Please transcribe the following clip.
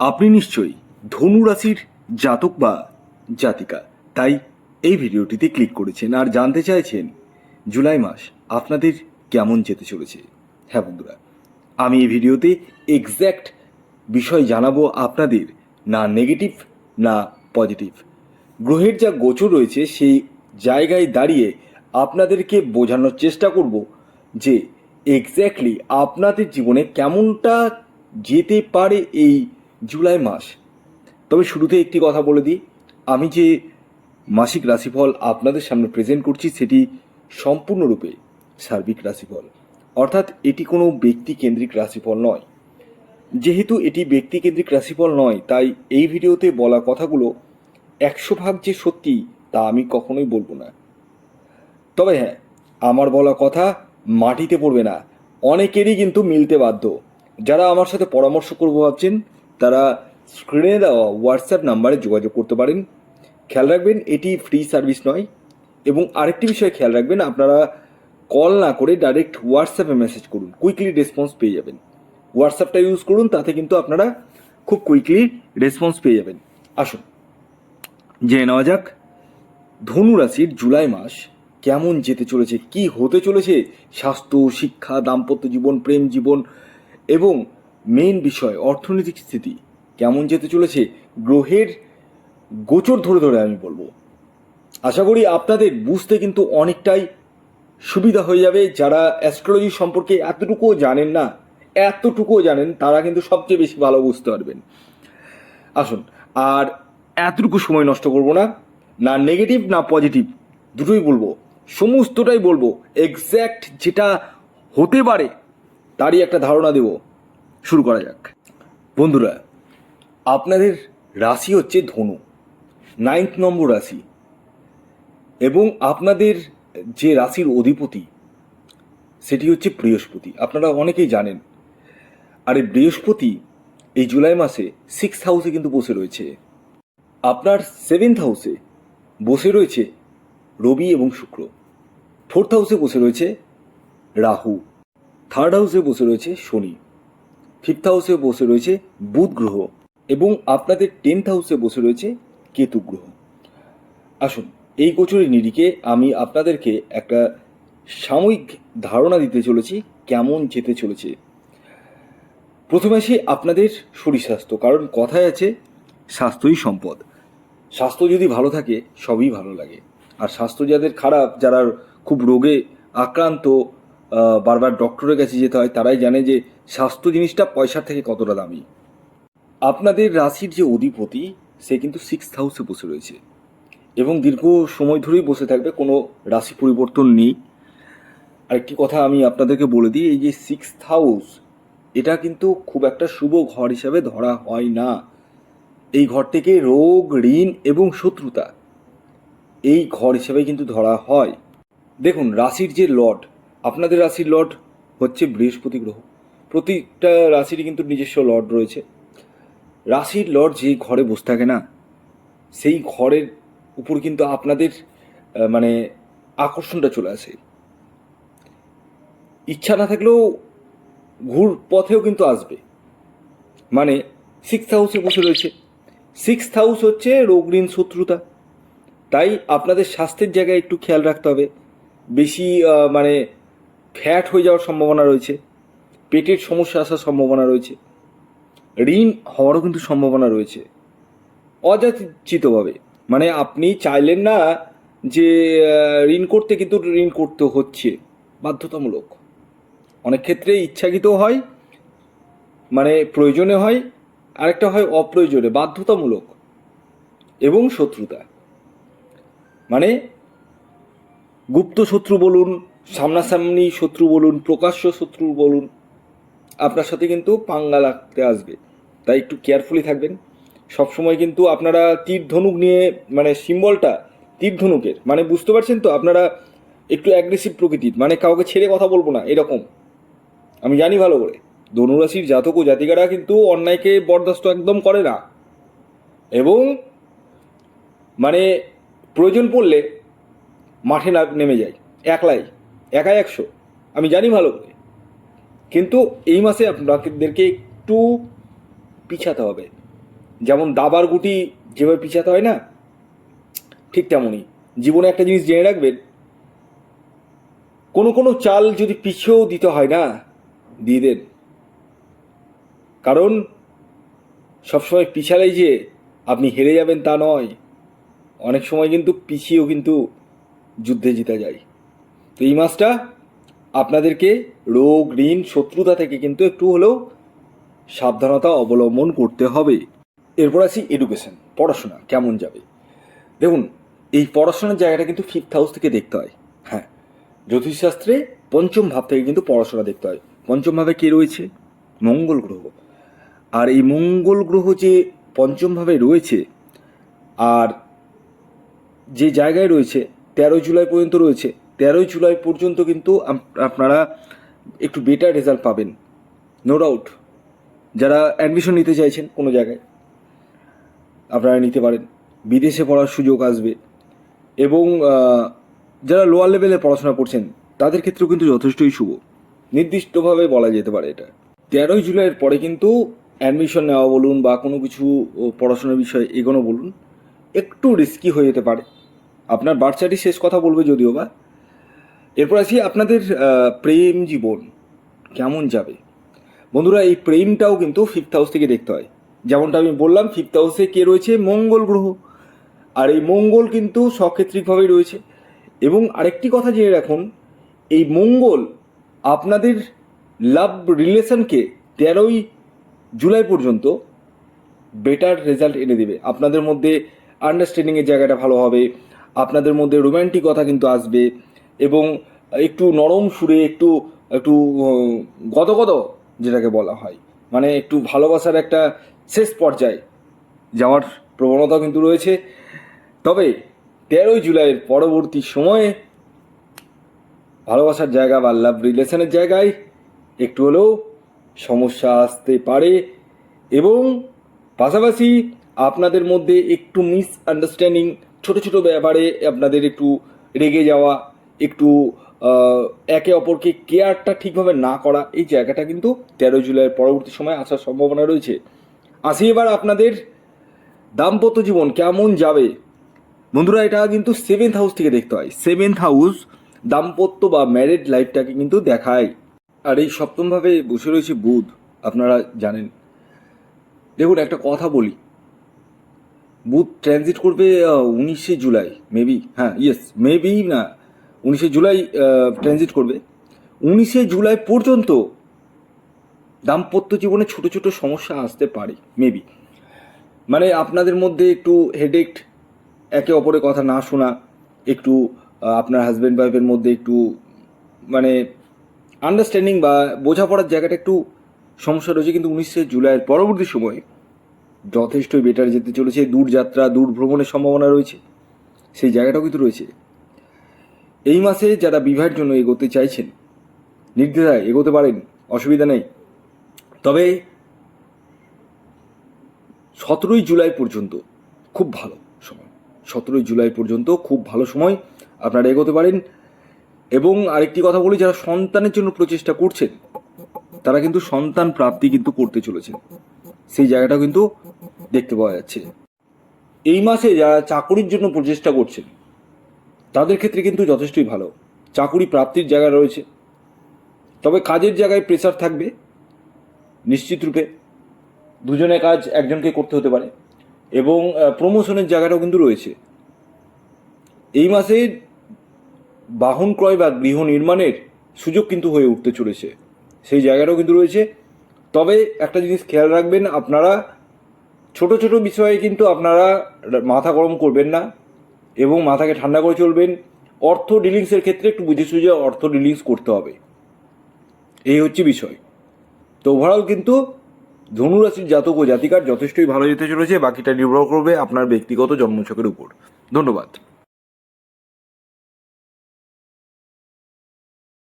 আপনি নিশ্চয়ই ধনু রাশির জাতক বা জাতিকা। তাই এই ভিডিওটিতে ক্লিক করেছেন আর জানতে চাইছেন জুলাই মাস আপনাদের কেমন যেতে চলেছে। হ্যাঁ বন্ধুরা, আমি এই ভিডিওতে এক্স্যাক্ট বিষয় জানাব আপনাদের না নেগেটিভ না পজিটিভ গ্রহের যা গোচর রয়েছে সেই জায়গায় দাঁড়িয়ে আপনাদেরকে বোঝানোর চেষ্টা করব যে এক্স্যাক্টলি আপনাদের জীবনে কেমনটা যেতে পারে এই জুলাই মাস। তবে শুরুতে একটি কথা বলে দিই। আমি যে মাসিক রাশিফল আপনাদের সামনে প্রেজেন্ট করছি, সেটি সম্পূর্ণরূপে সার্বিক রাশিফল। অর্থাৎ এটি কোনো ব্যক্তি কেন্দ্রিক রাশিফল নয়। যেহেতু এটি ব্যক্তিকেন্দ্রিক রাশিফল নয়, তাই এই ভিডিওতে বলা কথাগুলো একশো ভাগ যে সত্যি, তা আমি কখনোই বলব না। তবে হ্যাঁ আমার বলা কথা মাটিতে পড়বে না। অনেকেরই কিন্তু মিলতে বাধ্য। যারা আমার সাথে পরামর্শ করব ভাবছেন তারা স্ক্রিনে দেওয়া হোয়াটসঅ্যাপ নাম্বারে যোগাযোগ করতে পারেন। খেয়াল রাখবেন, এটি ফ্রি সার্ভিস নয়। এবং আরেকটি বিষয় খেয়াল রাখবেন, আপনারা কল না করে ডাইরেক্ট হোয়াটসঅ্যাপে মেসেজ করুন। কুইকলি রেসপন্স পেয়ে যাবেন। হোয়াটসঅ্যাপটা ইউজ করুন, তাতে কিন্তু আপনারা খুব কুইকলি রেসপন্স পেয়ে যাবেন। আসুন, জেনে নেওয়া যাক, ধনু রাশির জুলাই মাস কেমন যেতে চলেছে, কি হতে চলেছে? স্বাস্থ্য, শিক্ষা, দাম্পত্য জীবন, প্রেম জীবন এবং মেন বিষয়, অর্থনৈতিক স্থিতি কেমন যেতে চলেছে গ্রহের গোচর ধরে ধরে আমি বলব। আশা করি আপনাদের বুঝতে কিন্তু অনেকটাই সুবিধা হয়ে যাবে। যারা অ্যাস্ট্রোলজি সম্পর্কে এতটুকুও জানেন না, এতটুকুও জানেন, তারা কিন্তু সবচেয়ে বেশি ভালো বুঝতে পারবেন। আসুন, আর এতটুকু সময় নষ্ট করব না। না নেগেটিভ না পজিটিভ দুটোই বলব। সমস্তটাই বলব। এক্স্যাক্ট যেটা হতে পারে, তারই একটা ধারণা দেব। শুরু করা যাক। বন্ধুরা, আপনাদের রাশি হচ্ছে ধনু নাইন্থ নম্বর রাশি। এবং আপনাদের যে রাশির অধিপতি, সেটি হচ্ছে বৃহস্পতি। আপনারা অনেকেই জানেন। আর এই বৃহস্পতি এই জুলাই মাসে সিক্স হাউসে কিন্তু বসে রয়েছে। আপনার সেভেন্থ হাউসে বসে রয়েছে রবি এবং শুক্র। ফোর্থ হাউসে বসে রয়েছে রাহু। থার্ড হাউসে বসে রয়েছে শনি। ফিফথ হাউসে বসে রয়েছে বুধ গ্রহ এবং আপনাদের টেন্থ হাউসে বসে রয়েছে কেতু গ্রহ। আসুন, এই গোচরের নিরিখে আমি আপনাদেরকে একটা সাময়িক ধারণা দিতে চলেছি, কেমন যেতে চলেছে। প্রথমে আসি আপনাদের শরীর স্বাস্থ্য, কারণ কথায় আছে, স্বাস্থ্যই সম্পদ। স্বাস্থ্য যদি ভালো থাকে, সবই ভালো লাগে। আর স্বাস্থ্য যাদের খারাপ, যারা খুব রোগে আক্রান্ত বারবার ডক্টরের কাছে যেতে হয়, তারাই জানে যে স্বাস্থ্য জিনিসটা পয়সার থেকে কতটা দামি। আপনাদের রাশির যে অধিপতি, সে কিন্তু সিক্স হাউসে বসে রয়েছে। এবং দীর্ঘ সময় ধরেই বসে থাকবে, কোনো রাশি পরিবর্তন নেই। আরেকটি কথা আমি আপনাদেরকে বলে দিই, এই যে সিক্স হাউস এটা কিন্তু খুব একটা শুভ ঘর হিসাবে ধরা হয় না। এই ঘরটিকে রোগ, ঋণ এবং শত্রুতা, এই ঘর হিসাবে কিন্তু ধরা হয়। দেখুন, রাশির যে লর্ড আপনাদের রাশির লর্ড হচ্ছে বৃহস্পতি গ্রহ। প্রতিটা রাশিরই কিন্তু নিজস্ব লর্ড রয়েছে। রাশির লর্ড যে ঘরে বসে থাকে না, সেই ঘরের উপর কিন্তু আপনাদের মানে আকর্ষণটা চলে আসে। ইচ্ছা না থাকলেও ঘুর পথেও কিন্তু আসবে। মানে সিক্স হাউসে বসে রয়েছে। সিক্স হাউস হচ্ছে রোগ ঋণ শত্রুতা। তাই আপনাদের স্বাস্থ্যের জায়গায় একটু খেয়াল রাখতে হবে। বেশি মানে ফ্যাট হয়ে যাওয়ার সম্ভাবনা রয়েছে, পেটের সমস্যা আসার সম্ভাবনা রয়েছে, ঋণ হওয়ারও কিন্তু সম্ভাবনা রয়েছে। অযাচিতভাবে মানে আপনি চাইলেন না যে ঋণ করতে কিন্তু ঋণ করতে হচ্ছে, বাধ্যতামূলক। অনেক ক্ষেত্রে ইচ্ছাকৃত হয় মানে প্রয়োজনে হয়, আরেকটা হয় অপ্রয়োজনে, বাধ্যতামূলক এবং শত্রুতা। মানে গুপ্ত শত্রু বলুন সামনাসামনি শত্রু বলুন, প্রকাশ্য শত্রু বলুন, আপনার সাথে কিন্তু পাঙ্গা লাগতে আসবে। তাই একটু কেয়ারফুলি থাকবেন। সবসময় কিন্তু আপনারা তীর ধনুক নিয়ে মানে সিম্বলটা তীর ধনুকের মানে বুঝতে পারছেন তো? আপনারা একটু অ্যাগ্রেসিভ প্রকৃতির মানে কাউকে ছেড়ে কথা বলব না, এরকম। আমি জানি ভালো করে। ধনুরাশির জাতক ও জাতিকারা কিন্তু অন্যায়কে বরদাস্ত একদম করে না। এবং মানে প্রয়োজন পড়লে মাঠে নেমে যায়, একলাই। একাই একশো। আমি জানি ভালো করে। কিন্তু এই মাসে আপনাদেরকে একটু পিছাতে হবে। যেমন দাবার গুটি যেভাবে পিছাতে হয় না, ঠিক তেমনই। জীবনে একটা জিনিস জেনে রাখবেন, কোনো কোনো চাল যদি পিছিয়েও দিতে হয় না, দিয়ে দেন। কারণ সবসময় পিছালেই যে আপনি হেরে যাবেন তা নয়। অনেক সময় কিন্তু পিছিয়েও কিন্তু যুদ্ধে জিতে যায়। তো এই মাসটা আপনাদেরকে রোগ, ঋণ, শত্রুতা থেকে কিন্তু একটু হলেও সাবধানতা অবলম্বন করতে হবে। এরপর আসি এডুকেশন পড়াশোনা, কেমন যাবে? দেখুন, এই পড়াশোনার জায়গাটা কিন্তু ফিফথ হাউস থেকে দেখতে হয়। হ্যাঁ জ্যোতিষশাস্ত্রে পঞ্চম ভাব থেকে কিন্তু পড়াশোনা দেখতে হয়। পঞ্চম ভাবে কে রয়েছে? মঙ্গল গ্রহ। আর এই মঙ্গল গ্রহ যে পঞ্চম ভাবে রয়েছে, আর যে জায়গায় রয়েছে তেরোই জুলাই পর্যন্ত রয়েছে তেরোই জুলাই পর্যন্ত কিন্তু আপনারা একটু বেটার রেজাল্ট পাবেন। নো ডাউট যারা অ্যাডমিশন নিতে চাইছেন কোনো জায়গায়, আপনারা নিতে পারেন। বিদেশে পড়ার সুযোগ আসবে। এবং যারা লোয়ার লেভেলে পড়াশোনা করছেন, তাদের ক্ষেত্রেও কিন্তু যথেষ্টই শুভ। নির্দিষ্টভাবে বলা যেতে পারে এটা। তেরোই জুলাইয়ের পরে কিন্তু অ্যাডমিশন নেওয়া বলুন বা কোনো কিছু পড়াশোনার বিষয়ে এগোনো বলুন, একটু রিস্কি হয়ে যেতে পারে। আপনার বাচ্চাটি শেষ কথা বলবে যদিও বা। এরপর আসি আপনাদের প্রেম জীবন কেমন যাবে? বন্ধুরা, এই প্রেমটাও কিন্তু ফিফথ হাউস থেকে দেখতে হয়। যেমনটা আমি বললাম ফিফথ হাউসে কে রয়েছে? মঙ্গল গ্রহ। আর এই মঙ্গল কিন্তু সক্ষেত্রিকভাবেই রয়েছে। এবং আরেকটি কথা জেনে রাখুন, এই মঙ্গল আপনাদের লাভ রিলেশনকে তেরোই জুলাই পর্যন্ত বেটার রেজাল্ট এনে দেবে। আপনাদের মধ্যে আন্ডারস্ট্যান্ডিংয়ের জায়গাটা ভালো হবে। আপনাদের মধ্যে রোম্যান্টিকতা কিন্তু আসবে। এবং একটু নরম সুরে একটু একটু গদগদ যেটাকে বলা হয়। মানে একটু ভালোবাসার একটা শেষ পর্যায়ে যাওয়ার প্রবণতা কিন্তু রয়েছে। তবে তেরোই জুলাইয়ের পরবর্তী সময়ে ভালোবাসার জায়গা বা লাভ রিলেশনের জায়গায় একটু হলেও সমস্যা আসতে পারে এবং পাশাপাশি আপনাদের মধ্যে একটু মিস আন্ডারস্ট্যান্ডিং ছোট ছোট ব্যাপারে আপনাদের একটু রেগে যাওয়া একটু একে অপরকে কেয়ারটা ঠিকভাবে না করা, এই জায়গাটা কিন্তু তেরো জুলাইয়ের পরবর্তী সময় আসার সম্ভাবনা রয়েছে। আসি এবার আপনাদের দাম্পত্য জীবন কেমন যাবে? বন্ধুরা, এটা কিন্তু সেভেন্থ হাউস থেকে দেখতে হয়। সেভেন্থ হাউস দাম্পত্য বা ম্যারেড লাইফটাকে কিন্তু দেখায়। আর এই সপ্তমভাবে বসে রয়েছে বুধ, আপনারা জানেন। দেখুন, একটা কথা বলি। বুধ ট্রানজিট করবে উনিশে জুলাই মেবি হ্যাঁ ইয়েস মেবি না উনিশে জুলাই ট্রানজিট করবে। উনিশে জুলাই পর্যন্ত দাম্পত্য জীবনে ছোট ছোট সমস্যা আসতে পারে মেবি মানে আপনাদের মধ্যে একটু হেডেক একে অপরের কথা না শোনা, একটু আপনার হাজব্যান্ড ওয়াইফের মধ্যে একটু মানে আন্ডারস্ট্যান্ডিং বা বোঝাপড়ার জায়গাটা একটু সমস্যা রয়েছে, কিন্তু উনিশে জুলাইয়ের পরবর্তী সময়ে যথেষ্টই বেটার যেতে চলেছে। দূর যাত্রা, দূর ভ্রমণের সম্ভাবনা রয়েছে। সেই জায়গাটাও কিন্তু রয়েছে। এই মাসে যারা বিবাহের জন্য এগোতে চাইছেন, নির্দ্বিধায় এগোতে পারেন, অসুবিধা নেই। তবে সতেরোই জুলাই পর্যন্ত খুব ভালো সময়। সতেরোই জুলাই পর্যন্ত খুব ভালো সময় আপনারা এগোতে পারেন। এবং আরেকটি কথা বলি, যারা সন্তানের জন্য প্রচেষ্টা করছেন, তারা কিন্তু সন্তান প্রাপ্তি কিন্তু করতে চলেছেন। সেই জায়গাটাও কিন্তু দেখতে পাওয়া যাচ্ছে। এই মাসে যারা চাকরির জন্য প্রচেষ্টা করছেন তাদের ক্ষেত্রে কিন্তু যথেষ্টই ভালো। চাকুরি প্রাপ্তির জায়গা রয়েছে। তবে কাজের জায়গায় প্রেসার থাকবে, নিশ্চিত রূপে। দুজনে কাজ একজনকে করতে হতে পারে। এবং প্রমোশনের জায়গাটাও কিন্তু রয়েছে। এই মাসে বাহন ক্রয় বা গৃহ নির্মাণের সুযোগ কিন্তু হয়ে উঠতে চলেছে। সেই জায়গাটাও কিন্তু রয়েছে। তবে একটা জিনিস খেয়াল রাখবেন, আপনারা ছোট ছোট বিষয়ে কিন্তু আপনারা মাথা গরম করবেন না। এবং মাথাকে ঠান্ডা করে চলবেন। অর্থ ডিলিংসের ক্ষেত্রে একটু বুঝে সুঝে অর্থ ডিলিংস করতে হবে। এই হচ্ছে বিষয়। তো ওভারঅল কিন্তু ধনুরাশির জাতক ও জাতিকার যথেষ্টই ভালো যেতে চলেছে, বাকিটা নির্ভর করবে আপনার ব্যক্তিগত জন্মছকের উপর। ধন্যবাদ।